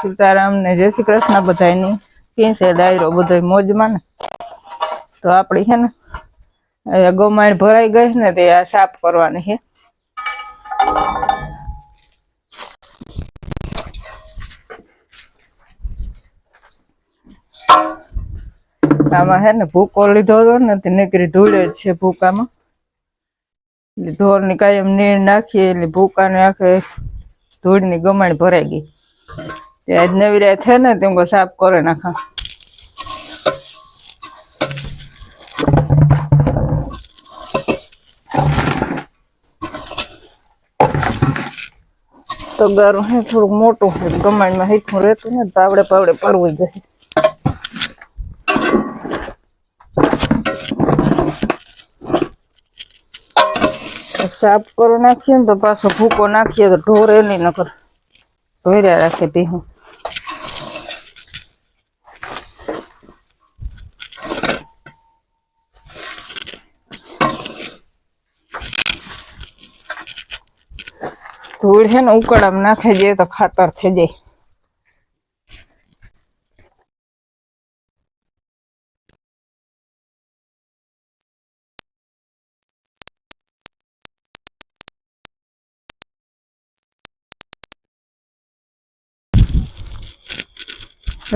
સીતારામ ને જય શ્રી કૃષ્ણ બધાયની. કેમ છે ડાયરો બધો મોજમાં ને? તો આપણી છે ને ગોમાણ ભરાઈ ગઈ ને તે આ સાફ કરવાની છે આમાં હે ને ભૂકો લીધો હતો ને તે નીકળી ધૂળે છે ભૂકામાં. એટલે ઢોરની કાયમ નીર નાખીએ એટલે ભૂકાને આખે ધૂળની ગમાણ ભરાઈ ગઈ. તે આજ નવી રાત છે ને તેમ સાફ કરે નાખા તો ગારું હે થોડુંક મોટું છે ગમાણમાં હીઠું રહેતું ને પાવડે પાવડે પરવી ગઈ સાફ કરો નાખીએ ને તો પાછો ભૂકો નાખીએ તો ઢોરે નહીં નકર ભર્યા રાખે ભીહું ધૂળ છે ને ઉકળામાં નાખી જાય તો ખાતર થઈ જાય.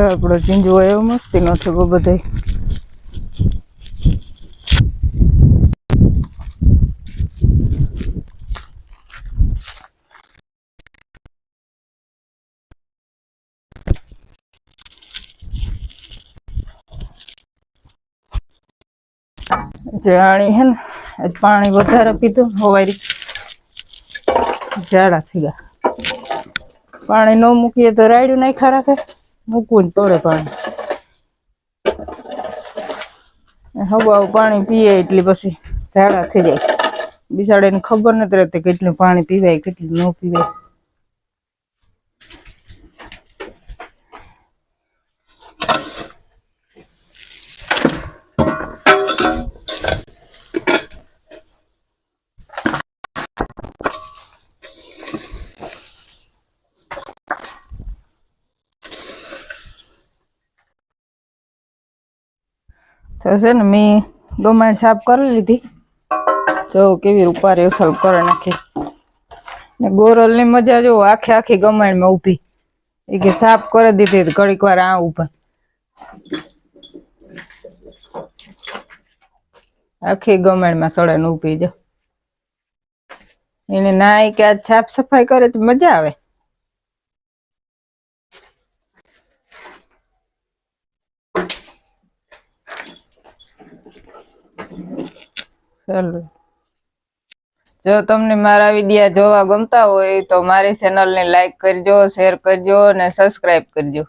આપણો ચીંજો એવો મસ્તી નથી બધે જાણી હે ને પાણી વધારે પીધું, હોવારી. ઝાડા થઈ ગયા. પાણી ન મૂકીએ તો રાયડું નાખા રાખે, મૂકવું ને તોડે પાણી. હવા પાણી પીએ એટલે પછી ઝાડા થઈ જાય. બિસાડીને ખબર નથી રહેતી કેટલું પાણી પીવાય, કેટલું ન પીવાય. તો છે ને મેં ગમાણ સાફ કરી લીધી. જો કેવી રૂપારી અસલ કરી નાખી. ને ગોરલની મજા જો આખે આખી ગમાણમાં ઊભી. એ કે સાફ કરી દીધી ઘડીક વાર આ ઊભા. આખી ગમાણમાં ને ઊભી જો. એને નાય કે આજ સાફ સફાઈ કરે તો મજા આવે. ચાલો. જો તમને મારા વિડીયા જોવા ગમતા હોય તો મારી ચેનલને લાઈક કરજો શેર કરજો અને સબસ્ક્રાઈબ કરજો.